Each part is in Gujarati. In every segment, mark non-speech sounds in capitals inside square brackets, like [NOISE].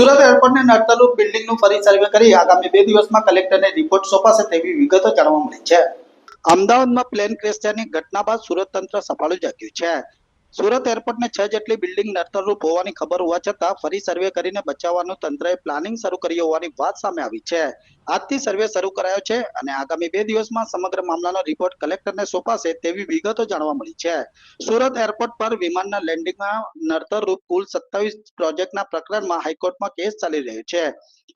સુરત એરપોર્ટને નડતરરૂપ બિલ્ડિંગનું ફરી સર્વે કરી આગામી બે દિવસમાં કલેક્ટરને રિપોર્ટ સોંપાશે તેવી વિગતો જાણવા મળી છે. અમદાવાદમાં પ્લેન ક્રેશ ઘટના બાદ સુરત તંત્ર સફાળું જાગ્યું છે. સુરત એરપોર્ટને છ જેટલી બિલ્ડિંગ નડતરરૂપ હોવાની ખબર હોવા છતાં ફરી સર્વે કરીને બચાવવાનું તંત્રએ પ્લાનિંગ શરૂ કર્યું હોવાની વાત સામે આવી છે. આજથી સર્વે શરૂ કરાયો છે અને આગામી બે દિવસમાં સમગ્ર મામલાનો રિપોર્ટ કલેક્ટરને સોંપાશે તેવી વિગતો જાણવા મળી છે. સુરત એરપોર્ટ પર વિમાનના લેન્ડિંગમાં નડતરરૂપ કુલ સત્તાવીસ પ્રોજેક્ટના પ્રકરણમાં હાઈકોર્ટમાં કેસ ચાલી રહ્યો છે.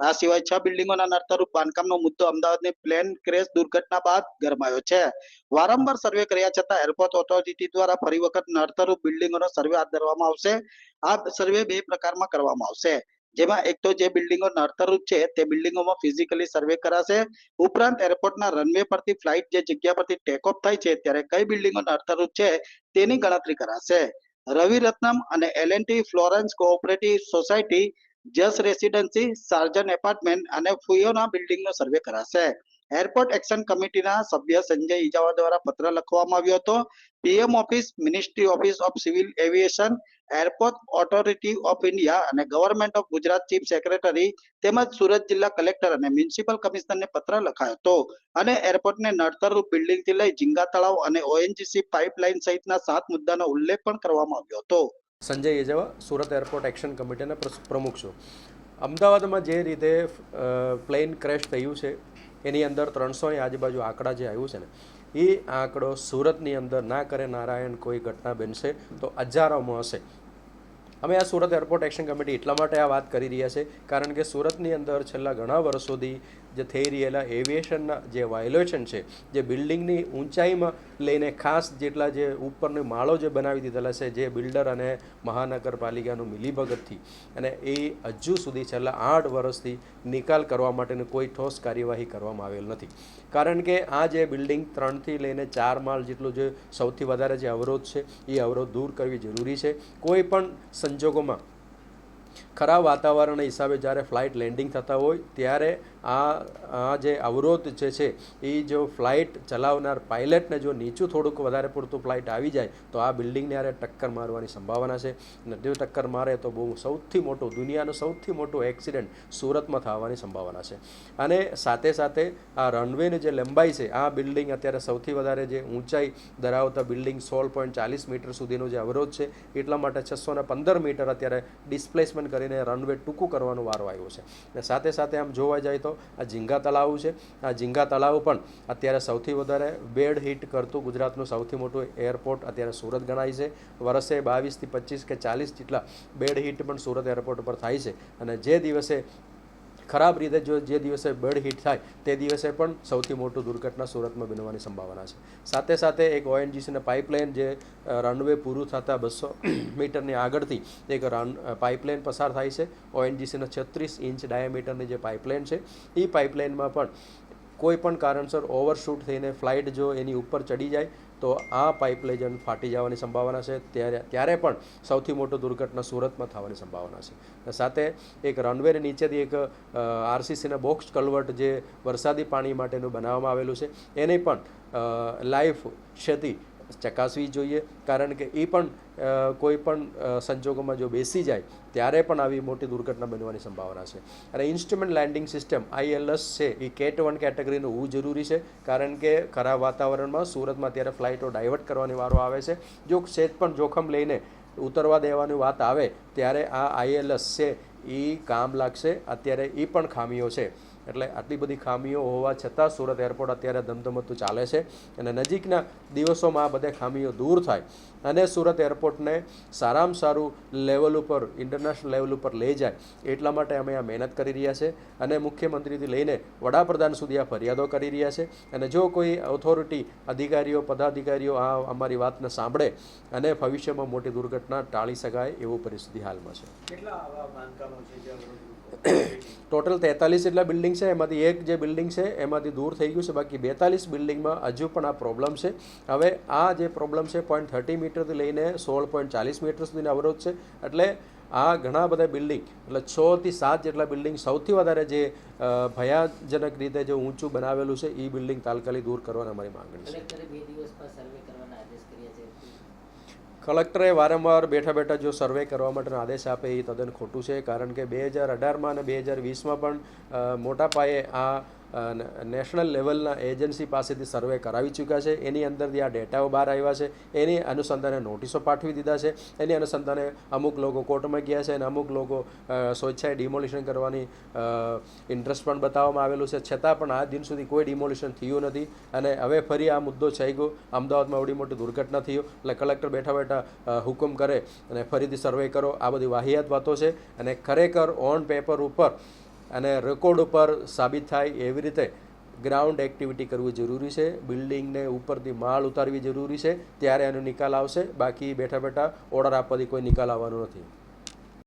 આ સિવાય છ બિલ્ડિંગોના નડતરરૂપ બાંધકામનો મુદ્દો અમદાવાદની પ્લેન ક્રેશ દુર્ઘટના બાદ ગરમાયો છે. વારંવાર સર્વે કર્યા છતાં એરપોર્ટ ઓથોરિટી દ્વારા ફરી વખત નડતરરૂપ બિલ્ડિંગોનો સર્વે હાથ ધરવામાં આવશે. આ સર્વે બે પ્રકારમાં કરવામાં આવશે. જેમાં એક તો જે બિલ્ડિંગો નડતરરૂપ છે, તે બિલ્ડિંગોમાં ફિઝિકલી સર્વે કરાશે. ઉપરાંત એરપોર્ટના રનવે પરથી ફ્લાઇટ જે જગ્યા પરથી ટેક ઓફ થાય છે, ત્યારે કઈ બિલ્ડિંગો નડતરરૂપ છે, તેની ગણતરી કરાશે. રવિ રત્નમ અને L N T Florence cooperative society જસ રેસિડેન્સી સાર્જન એપાર્ટમેન્ટ અને ફુયોના બિલ્ડિંગનો સર્વે કરાશે. એરપોર્ટ એક્શન કમિટીના સભ્ય સંજય ઇજાવા દ્વારા પત્ર લખવામાં આવ્યો હતો. PM office, ministry office of civil aviation, airport authority of India અને government of Gujarat chief secretary તેમજ સુરત જિલ્લા કલેક્ટર અને મ્યુનિસિપલ કમિશનરને પત્ર લખાયો હતો. અને એરપોર્ટને નડતરરૂપ બિલ્ડિંગથી લઈ ઝીંગા તળાવ અને ઓએનજીસી પાઇપલાઇન સહિતના સાત મુદ્દાનો ઉલ્લેખ પણ કરવામાં આવ્યો હતો. સંજય એજવા સુરત એરપોર્ટ એક્શન કમિટીના પ્રમુખ છું. અમદાવાદમાં જે રીતે પ્લેન ક્રેશ થયું છે એની અંદર ત્રણસોની આજુબાજુ આંકડા જે આવ્યું છે ને, એ આંકડો સુરતની અંદર ના કરે નારાયણ કોઈ ઘટના બનશે તો હજારોમાં હશે. અમે આ સુરત એરપોર્ટ એક્શન કમિટી એટલા માટે આ વાત કરી રહ્યા છે, કારણ કે સુરતની અંદર છેલ્લા ઘણા વર્ષોથી જે થઈ રહેલા એવિએશનના જે વાયોલેશન છે, જે બિલ્ડિંગની ઊંચાઈમાં લઈને ખાસ જેટલા જે ઉપરની માળો જે બનાવી દીધેલા છે, જે બિલ્ડર અને મહાનગરપાલિકાનું મિલીભગતથી, અને એ હજુ સુધી છેલ્લા આઠ વર્ષથી નિકાલ કરવા માટેની કોઈ ઠોસ કાર્યવાહી કરવામાં આવેલ નથી. કારણ કે આ જે બિલ્ડિંગ ત્રણથી લઈને ચાર માળ જેટલું જે સૌથી વધારે જે અવરોધ છે, એ અવરોધ દૂર કરવી જરૂરી છે. કોઈ પણ સંજોગોમાં ખરાબ વાતાવરણના હિસાબે જ્યારે ફ્લાઇટ લેન્ડિંગ થતા હોય, ત્યારે આ આ જે અવરોધ જે છે, એ જો ફ્લાઇટ ચલાવનાર પાયલટને જો નીચું થોડુંક વધારે પૂરતું ફ્લાઇટ આવી જાય, તો આ બિલ્ડિંગને યારે ટક્કર મારવાની સંભાવના છે. અને જો ટક્કર મારે, તો બહુ સૌથી મોટું, દુનિયાનું સૌથી મોટું એક્સિડન્ટ સુરતમાં થવાની સંભાવના છે. અને સાથે સાથે આ રનવેની જે લંબાઈ છે, આ બિલ્ડિંગ અત્યારે સૌથી વધારે જે ઊંચાઈ ધરાવતા બિલ્ડિંગ સોળ પોઈન્ટ ચાલીસ મીટર સુધીનો જે અવરોધ છે, એટલા માટે છસો પંદર મીટર અત્યારે ડિસ્પ્લેસમેન્ટ કરીને રનવે ટૂંકું કરવાનો વારો આવ્યો છે. અને સાથે સાથે આમ જોવા જાય તો આ ઝીંગા તળાવ છે. આ ઝીંગા તળાવ પણ અત્યારે સૌથી વધારે બેડ હિટ કરતું ગુજરાતનું સૌથી મોટું એરપોર્ટ અત્યારે સુરત ગણાય છે. વર્ષે બાવીસથી પચીસ કે ચાલીસ જેટલા બેડ હિટ પણ સુરત એરપોર્ટ પર થાય છે. અને જે દિવસે ખરાબ રીતે જો જે દિવસે બર્ડ હિટ થાય, તે દિવસે પણ સૌથી મોટું દુર્ઘટના સુરતમાં બનવાની સંભાવના છે. સાથે સાથે એક ઓએનજીસીને પાઇપલાઇન જે રનવે પૂરું થતાં બસો [COUGHS] મીટરની આગળથી એક રન પાઇપલાઇન પસાર થાય છે. ઓએનજીસીના છત્રીસ ઇંચ ડાયામીટરની જે પાઇપલાઇન છે એ પાઇપલાઇનમાં પણ કોઈ પણ કારણસર ઓવરશૂટ થઈને ફ્લાઇટ જો એની ઉપર ચડી જાય તો આ પાઇપલાઇન ફાટી જવાની સંભાવના છે. ત્યારે ત્યારે પણ સૌથી મોટો દુર્ઘટના સુરતમાં થવાની સંભાવના છે. સાથે એક રનવેની નીચેથી એક આરસીસીના બોક્સ કલવર્ટ જે વરસાદી પાણી માટેનું બનાવવામાં આવેલું છે. એને પણ લાઈફ ક્ષતિ ચકાસવી જોઈએ, કારણ કે એ પણ કોઈ પણ સંજોગોમાં જો બેસી જાય, ત્યારે પણ આવી મોટી દુર્ઘટના બનવાની સંભાવના છે. અને ઇન્સ્ટ્રુમેન્ટ લેન્ડિંગ સિસ્ટમ, આઈએલએસ છે, એ કેટ વન કેટેગરીનું હોવું જરૂરી છે, કારણ કે ખરાબ વાતાવરણમાં સુરતમાં અત્યારે ફ્લાઇટો ડાયવર્ટ કરવાની વારો આવે છે. જો સેજ પણ જોખમ લઈને ઉતરવા દેવાની વાત આવે, ત્યારે આ આઈએલએસ છે એ કામ લાગશે. અત્યારે એ પણ ખામીઓ છે. એટલે આટલી બધી ખામીઓ હોવા છતાં સુરત એરપોર્ટ અત્યારે ધમધમતું ચાલે છે અને નજીકના દિવસોમાં આ બધે ખામીઓ દૂર થાય અને સુરત એરપોર્ટને સારામાં સારું લેવલ ઉપર ઇન્ટરનેશનલ લેવલ ઉપર લઈ જાય એટલા માટે અમે આ મહેનત કરી રહ્યા છે અને મુખ્યમંત્રીથી લઈને વડાપ્રધાન સુધી આ ફરિયાદો કરી રહ્યા છે અને જો કોઈ ઓથોરિટી અધિકારીઓ પદાધિકારીઓ આ અમારી વાતને સાંભળે અને ભવિષ્યમાં મોટી દુર્ઘટના ટાળી શકાય એવું પરિસ્થિતિ હાલમાં છે. ટોટલ [COUGHS] તેતાલીસ જેટલા બિલ્ડિંગ છે, એમાંથી એક જે બિલ્ડિંગ છે, એમાંથી દૂર થઈ ગયું છે, બાકી બેતાલીસ બિલ્ડિંગમાં હજુ પણ આ પ્રોબ્લેમ છે. હવે આ જે પ્રોબ્લેમ છે પોઈન્ટ થર્ટી મીટરથી લઈને સોળ પોઈન્ટ ચાલીસ મીટર સુધીનો અવરોધ છે. એટલે આ ઘણા બધા બિલ્ડિંગ, એટલે છથી સાત જેટલા બિલ્ડિંગ સૌથી વધારે જે ભયાજનક રીતે જે ઊંચું બનાવેલું છે એ બિલ્ડિંગ તાત્કાલિક દૂર કરવાની અમારી માંગણી છે કલેક્ટરે બે દિવસમાં સર્વે કરવાના આદેશ કર્યા છે કલેક્ટરે વારંવાર બેઠા બેઠા જો સર્વે કરવા માટેનો આદેશ આપે એ તદ્દન ખોટું છે, કારણ કે બે હજાર અઢારમાં અને બે હજાર વીસમાં પણ મોટા પાયે આ નેશનલ લેવલના એજન્સી પાસેથી સર્વે કરાવી ચૂક્યા છે. એની અંદરથી આ ડેટાઓ બહાર આવ્યા છે. એની અનુસંધાને નોટિસો પાઠવી દીધા છે. એની અનુસંધાને અમુક લોકો કોર્ટમાં ગયા છે અને અમુક લોકો સ્વેચ્છાએ ડિમોલિશન કરવાની ઇન્ટરેસ્ટ પણ બતાવવામાં આવેલું છે. છતાં પણ આ દિન સુધી કોઈ ડિમોલિશન થયું નથી અને હવે ફરી આ મુદ્દો થઈ ગયો. અમદાવાદમાં એવડી મોટી દુર્ઘટના થયો. એટલે કલેક્ટર બેઠા બેઠા હુકમ કરે અને ફરીથી સર્વે કરો. આ બધી વાહિયાત વાતો છે અને ખરેખર ઓન પેપર ઉપર અને રેકોર્ડ ઉપર સાબિત થાય એવી રીતે ગ્રાઉન્ડ એક્ટિવિટી કરવી જરૂરી છે. બિલ્ડિંગને ઉપરથી માળ ઉતારવી જરૂરી છે. ત્યારે એનો નિકાલ આવશે. બાકી બેઠા બેઠા ઓર્ડર આપવાથી કોઈ નિકાલ આવવાનો નથી.